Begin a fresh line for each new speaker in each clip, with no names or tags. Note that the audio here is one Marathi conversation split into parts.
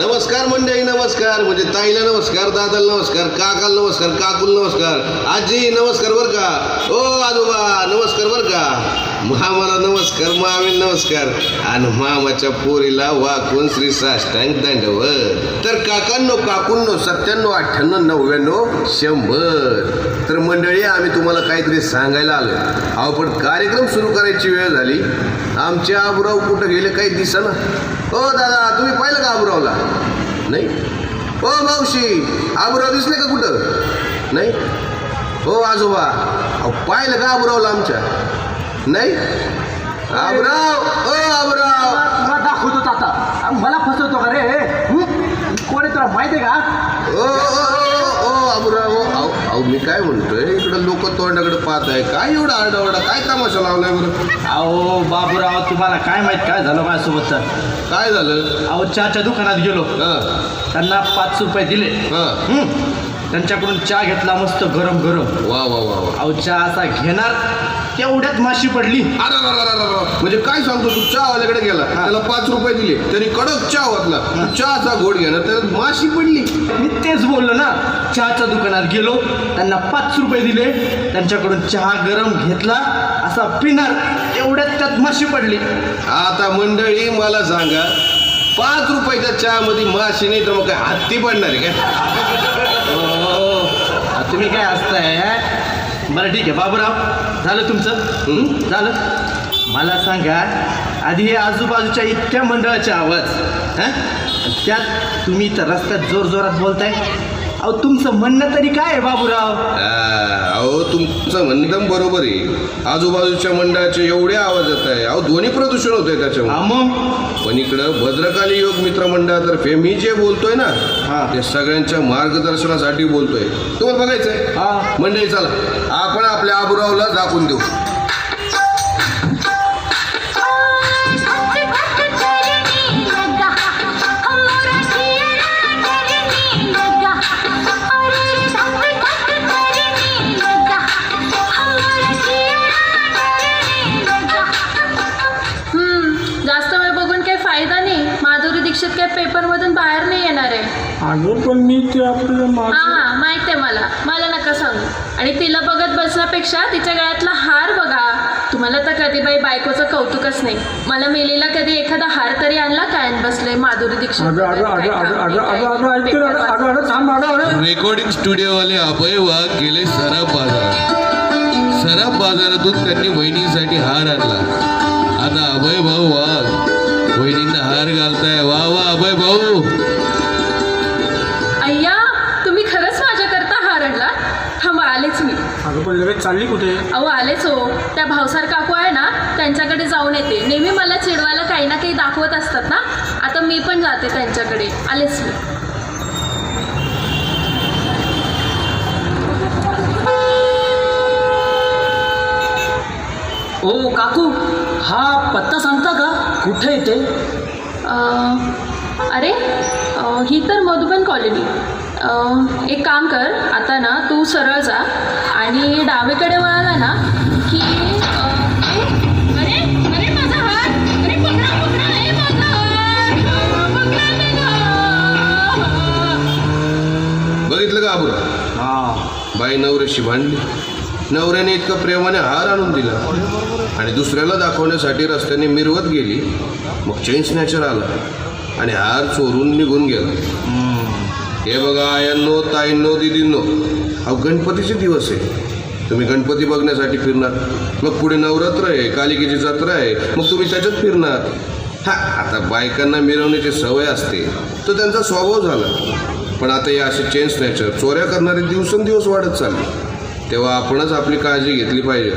नमस्कार मंडळी नमस्कार. म्हणजे ताईला नमस्कार दादाला नमस्कार काकाला नमस्कार काकूला नमस्कार आजी नमस्कार बरं का? ओ आजोबा नमस्कार बरं का? मामाला नमस्कार मामी नमस्कार. आणि मामाच्या पोरीला वाकून श्री साष्टांग दंडवत. तर काकांनो काकूंनो सत्त्याण्णव अठ्ठ्याण्णव नव्याण्णव शंभर. तर मंडळी आम्ही तुम्हाला काहीतरी सांगायला आलो अहो पण कार्यक्रम सुरू करायची वेळ झाली. आमचे आबुराव कुठं गेले काही दिसेना. हो दादा तुम्ही पाहिलं का आबुरावला? नाही? हो मावशी आबुराव दिसले का कुठं? नाही? हो आजोबा. अहो पाहिलं का आबुरावला आमच्या? नाही? आबुराव आबुराव.
दाखवतो आता. मला फसवतो का रे? कोण तुला माहिती आहे का?
ओ ओ, आबुराव. अहो मी काय म्हणतोय? इकडं लोक तोंडाकडे पाहत आहे. काय एवढा आरडाओरडा? काय तमाशा लावलाय बरं?
अहो बाबूराव तुम्हाला काय माहीत? काय झालं माझ्यासोबतचं?
काय झालं?
अहो चहाच्या दुकानात गेलो.
हां.
त्यांना पाच रुपये दिले.
हं?
त्यांच्याकडून चहा घेतला मस्त गरम गरम.
वा वा वा वा.
अहो चहा असा घेणार तेवढ्यात माशी पडली.
अरे अरे, अरे, अरे, अरे. म्हणजे काय सांगतो तू चहावाल्याकडे गेला त्याला पाच रुपये दिले त्यांनी कडक चहा तू चहाचा घोट घेणार त्याला माशी पडली.
मी तेच बोललो ना चहाच्या दुकानात गेलो त्यांना पाच रुपये दिले त्यांच्याकडून चहा गरम घेतला असा पिणार तेवढ्यात त्यात माशी पडली.
आता मंडळी मला सांगा पाच रुपयाच्या चहामध्ये माशी नाही तर मग काय हत्ती पडणार आहे काय?
तुम्ही काय असताय बरं ठीक आहे. बाबूराव झालं तुमचं? झालं? मला सांगा आधी हे आजूबाजूच्या इतक्या मंडळाचे आवाज हां? त्यात तुम्ही तर रस्त्यात जोर जोरात बोलताय? अहो तुमचं म्हणणं तरी काय आहे बाबूराव?
आ, अहो तुमचं म्हणणं एकदम बरोबर आहे. आजूबाजूच्या मंडळाचे एवढे आवाज येत आहे. अहो ध्वनी प्रदूषण होतंय
हा
त्याच्यामुळे
मग?
पण इकडं भद्रकाली योग मित्र मंडळातर्फे मी जे बोलतोय ना
हा.
ते सगळ्यांच्या मार्गदर्शनासाठी बोलतोय. तुम्हाला बघायचंय?
हा.
मंडळी चला. आपण आपल्या आबुरावला दाखवून देऊ.
अगं पण मी ते आपलं
हा
माझं
हा माहीत आहे मला. मला नका सांगू. आणि तिला बघत बसण्यापेक्षा तिच्या गळ्यातला हार बघा. तुम्हाला तर कधी बाई बायकोचं कौतुकच नाही. मला मेलीला कधी एखादा हार तरी आणला काय आणि बसले माधुरी दीक्षित
अगं अगं अगं अगं अगं अगं अगं ऐकते अगं अगं अगं थांब अगं अगं.
रेकॉर्डिंग स्टुडिओवाले अभय वाघ गेले सराफ बाजारात. सराफ बाजारातून त्यांनी वहिनीसाठी हार आणला. आता अभय भाऊ वाघ. वहिनींना हार घालताय. वा वा अभय भाऊ.
आलेच मी
अगं पण लगेच चालली कुठे?
अहो आलेच हो. त्या भावसार काकू आहे ना त्यांच्याकडे जाऊन येते. नेहमी मला चिडवायला काही ना काही दाखवत असतात ना. आता मी पण जाते त्यांच्याकडे. आलेच मी.
ओ काकू हा पत्ता सांगता का? कुठे येते
अं, अरे अं, ही तर मधुबन कॉलनी. एक काम कर आता ना तू सरळ जा आणि डावीकडे वळाला ना की अं, अरे अरे माझा हात अरे पकडा पकडा ए माझा हात पकडा ना.
बघितलं का अबुरा
हा.
बाई नवऱ्याशी भांडली. नवऱ्याने इतकं प्रेमाने हार आणून दिला. आणि दुसऱ्याला दाखवण्यासाठी रस्त्याने मिरवत गेली. मग चेन स्नॅचर आला. आणि हार चोरून निघून गेला. हे बघा आयांनो ताईंनो दिदींनो अहो गणपतीचे दिवस आहे. तुम्ही गणपती बघण्यासाठी फिरणार. मग पुढे नवरात्र आहे कालिकेची जत्रा आहे मग तुम्ही त्याच्यात फिरणार. हा आता बायकांना मिरवण्याची सवय असते तो त्यांचा स्वभाव झाला. पण आता या असे चेन स्नॅचर चोऱ्या करणारे दिवसेंदिवस वाढत चालले. तेव्हा आपणच आपली काळजी घेतली पाहिजे.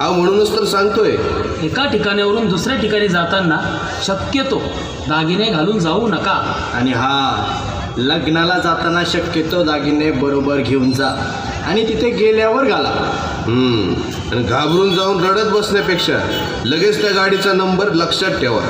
हा म्हणूनच तर सांगतोय.
एका ठिकाणावरून दुसऱ्या ठिकाणी जाताना शक्यतो दागिने घालून जाऊ नका.
आणि हा लग्नाला जाताना शक्यतो दागिने बरोबर घेऊन जा. आणि तिथे गेल्यावर घाला.
हम्म. आणि घाबरून जाऊन रडत बसण्यापेक्षा लगेच त्या गाडीचा नंबर लक्षात ठेवा.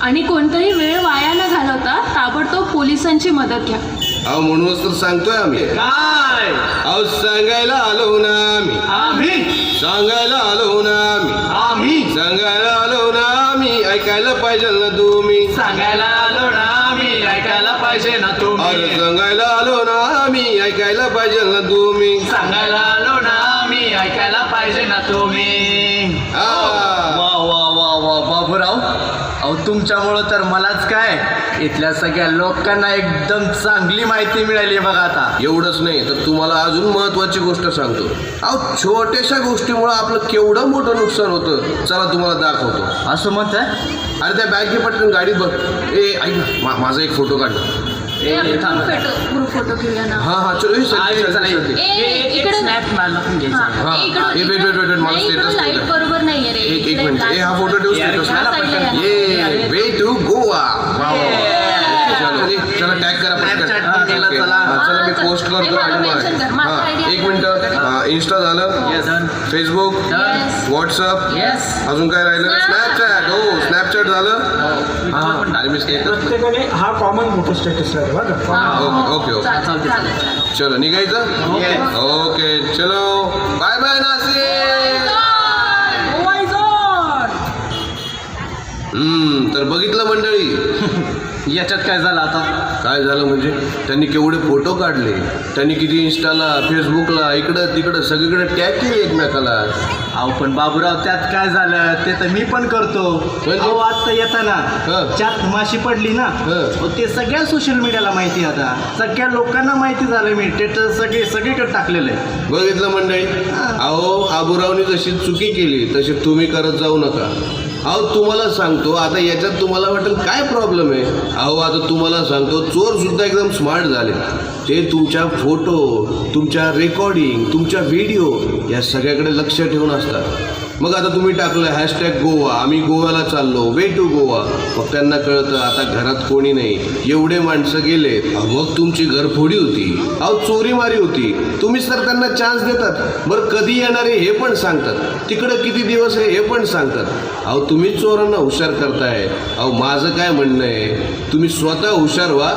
आणि कोणताही वेळ वाया न घालवता ताबडतोब पोलिसांची मदत घ्या.
अहो म्हणूनच तर सांगतोय आम्ही.
काय?
अहो सांगायला आलो ना आम्ही.
आम्ही?
सांगायला आलो ना आम्ही.
आम्ही?
सांगायला आलो ना आम्ही. ऐकायला पाहिजे ना तुम्ही.
सांगायला तुम्ही.
सांगायला आलो ना आम्ही ऐकायला पाहिजे ना तुम्ही.
सांगायला आलो ना आम्ही ऐकायला पाहिजे ना तुम्ही.
हा.
वा वा वा वा बाबूराव. अहो तुमच्यामुळं तर मलाच काय इथल्या सगळ्या लोकांना एकदम चांगली माहिती मिळाली बघा आता.
एवढंच नाही तर तुम्हाला अजून महत्वाची गोष्ट सांगतो. अहो छोट्याशा गोष्टीमुळे आपलं केवढं मोठं नुकसान होतं चला तुम्हाला दाखवतो.
असं म्हणताय?
अरे त्या बॅग पटकन गाडीत बघ. ए ऐक ना माझा एक फोटो काढ.
ग्रुप फोटो घेऊया ना.
हा हा चलो
स्नॅप मला पण घ्यायचा
मला
नाही,
लाइट.
बरोबर नाहीये रे.
एक एक मिनिट. ए हा फोटो ठेव.
साईडला या
वे टू गोवा चलो रे, चला टॅग करा पटकन.
चला.
मी. पोस्ट करतो
मला
आणि हा. एक मिनिट. इन्स्टा झालं. फेसबुक. व्हॉट्सअप
येस
अजून काय राहिलं. स्नॅपचॅट हो स्नॅपचॅट झालं. हा अरे मी स्टेटस
प्रत्येकाने हा कॉमन फोटो स्टेटस राहील बरं का
हा,
ओके, ओके, ओके. चलो निघायचं. ओके चलो. बाय बाय नाशिक हम्म तर बघितलं मंडळी.
याच्यात काय झालं आता?
काय झालं म्हणजे? त्यांनी केवढे फोटो काढले. त्यांनी किती इंस्टाला फेसबुकला इकडं तिकडं सगळीकडे टॅग केली एकमेकाला.
अहो पण बाबूराव त्यात काय झालं? ते तर मी पण करतो? अहो आता येताना
हं.
माशी पडली ना
हं.
अहो, ते सगळ्या सोशल मीडियाला माहिती आहे आता. सगळ्या लोकांना माहिती झालं मी. ते सगळे सगळीकडे टाकलेलं आहे.
बघितलं मंडळी? अहो आबुरावनी जशी चुकी केली तशी तुम्ही करत जाऊ नका. अहो तुम्हाला सांगतो आता याच्यात तुम्हाला वाटेल काय प्रॉब्लेम आहे? अहो आता तुम्हाला सांगतो चोरसुद्धा एकदम स्मार्ट झाले. ते तुमच्या फोटो तुमच्या रेकॉर्डिंग तुमच्या व्हिडिओ या सगळ्याकडे लक्ष ठेवून असतात. मग आता तुम्ही टाकलं हॅशटॅग गोवा. आम्ही गोव्याला चाललो. Way to Goa. मग त्यांना कळतं आता घरात कोणी नाही. एवढे माणसं गेलेत मग तुमची घरफोडी होती. अहो चोरी मारी होती. तुम्हीच तर त्यांना चान्स देतात. बरं कधी येणारे हे पण सांगतात. तिकडं किती दिवस आहे हे पण सांगतात. अहो तुम्ही चोरांना हुशार करताय. अहो माझं काय म्हणणं आहे? तुम्ही स्वतः हुशार व्हा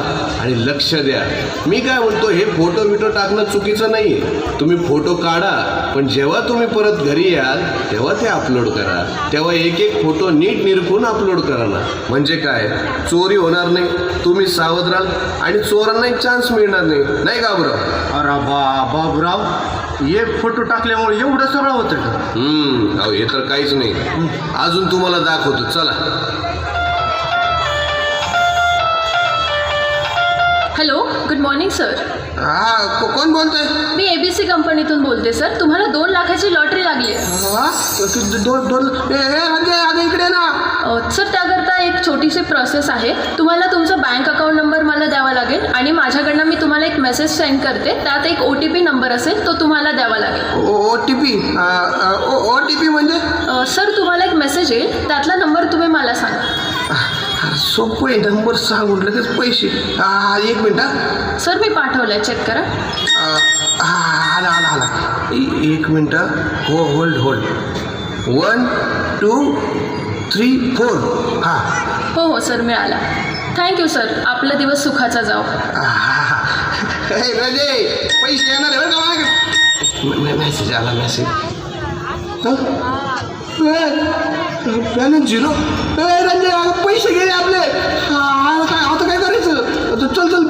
आणि लक्ष द्या. मी काय म्हणतो हे फोटो बिटो टाकणं चुकीचं नाही तुम्ही फोटो काढा. पण जेव्हा तुम्ही परत घरी याल तेव्हा ते अपलोड करा तेव्हा एक एक फोटो नीट निरखून अपलोड करा ना म्हणजे काय? चोरी होणार नाही. तुम्ही सावध राहाल आणि चोरांनाही चान्स मिळणार नाही. नाही का बरं
अरे बा बाबूराव एक फोटो टाकल्यामुळे एवढं सगळं होतं का?
हम्म. अहो हे तर काहीच नाही. अजून तुम्हाला दाखवतो. चला.
हॅलो गुड मॉर्निंग सर
हा को- कोण बोलतोय?
मी एबीसी कंपनीतून बोलते सर तुम्हाला दोन लाखाची लॉटरी लागली?
दोन दोन इकडे ना.
सर त्याकरता एक छोटीशी प्रोसेस आहे. तुम्हाला तुमचा बँक अकाउंट नंबर मला द्यावा लागेल आणि माझ्याकडनं मी तुम्हाला एक मेसेज सेंड करते. त्यात एक ओ टी पी नंबर असेल तो तुम्हाला द्यावा लागेल.
O T P O T P म्हणजे?
सर तुम्हाला एक मेसेज येईल. त्यातला नंबर तुम्ही मला सांगा.
सोपं आहे. नंबर सांगून लगेच पैसे. हा एक मिनिट.
सर मी पाठवलाय. चेक करा.
आला आला आला. एक मिनिट हा. Hold hold one two three four हा.
हो हो सर मिळाला. थँक्यू सर आपला दिवस सुखाचा जाओ.
हे राजे पैसे येणार आहे बरं का मेसेज आला मेसेज बॅलन्स झिरो राजे पैसे गेले आपले.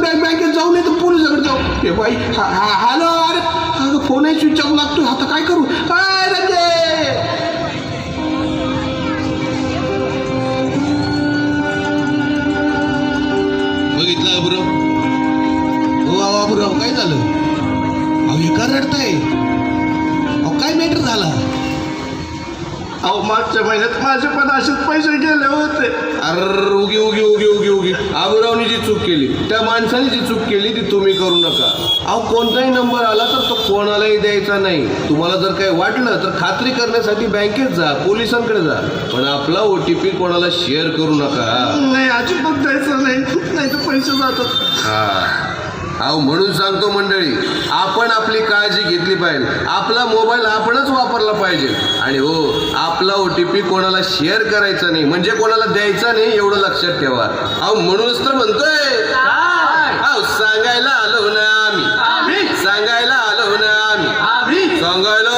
बँकेत जाऊ नाही तर पोलिसाकडे जाऊ हे बाई हा हॅलो अरे अगं फोन आहे स्विच ऑफ लागतो आता काय करू? हाय राजे बघितलं अबुराव हो अहो अबुराव काय झालं? अहो हे का रडताय? अहो काय मॅटर झाला?
अहो मागच्या महिन्यात माझे पण असेच पैसे गेले होते.
अर उगी उगी उगी उगी उगी. आबुरावनी जी चूक केली. त्या माणसाने जी चूक केली ती तुम्ही करू नका. अहो कोणताही नंबर आला तर तो कोणालाही द्यायचा नाही. तुम्हाला जर काही वाटलं तर खात्री करण्यासाठी बँकेत जा पोलिसांकडे जा. पण आपला ओ टी पी कोणाला शेअर करू नका.
नाही अजिबात द्यायचं नाही. नाही तर पैसे जातात.
हा. अहो म्हणून सांगतो मंडळी आपण आपली काळजी घेतली पाहिजे. आपला मोबाईल आपणच वापरला पाहिजे. आणि हो आपला ओ टी पी कोणाला शेअर करायचा नाही म्हणजे कोणाला द्यायचा नाही एवढं लक्षात ठेवा. अहो म्हणूनच तर म्हणतोय. अहो सांगायला आलो ना आम्ही. सांगायला आलो ना आम्ही. सांगायला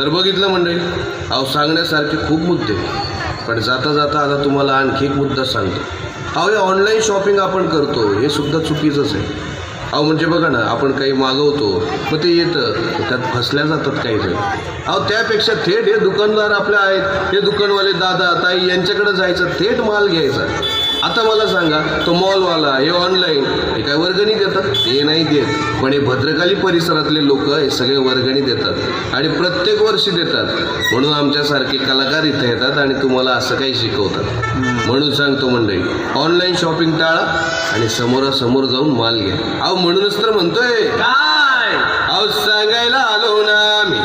तर बघितलं मंडळी अहो सांगण्यासारखे खूप मुद्दे पण जाता जाता आता तुम्हाला आणखी एक मुद्दा सांगतो. अहो हे ऑनलाईन शॉपिंग आपण करतो हे सुद्धा चुकीचंच आहे. अहो म्हणजे बघा ना आपण काही मागवतो मग ते येतं त्यात फसल्या जातात काही जण अहो त्यापेक्षा थेट हे दुकानदार आपले आहेत. हे दुकानवाले दादा ताई यांच्याकडे जायचं थेट माल घ्यायचा. आता मला सांगा तो मॉलवाला हे ऑनलाईन हे काय वर्गणी देतात? ते नाही देत. पण हे भद्रकाली परिसरातले लोक हे सगळे वर्गणी देतात. आणि प्रत्येक वर्षी देतात. म्हणून आमच्यासारखे कलाकार इथे येतात आणि तुम्हाला असं काही शिकवतात. म्हणून सांगतो मंडळी ऑनलाईन शॉपिंग टाळा आणि समोरासमोर जाऊन माल घ्या. अहो म्हणूनच तर म्हणतोय.
काय?
अहो सांगायला आलो ना आम्ही.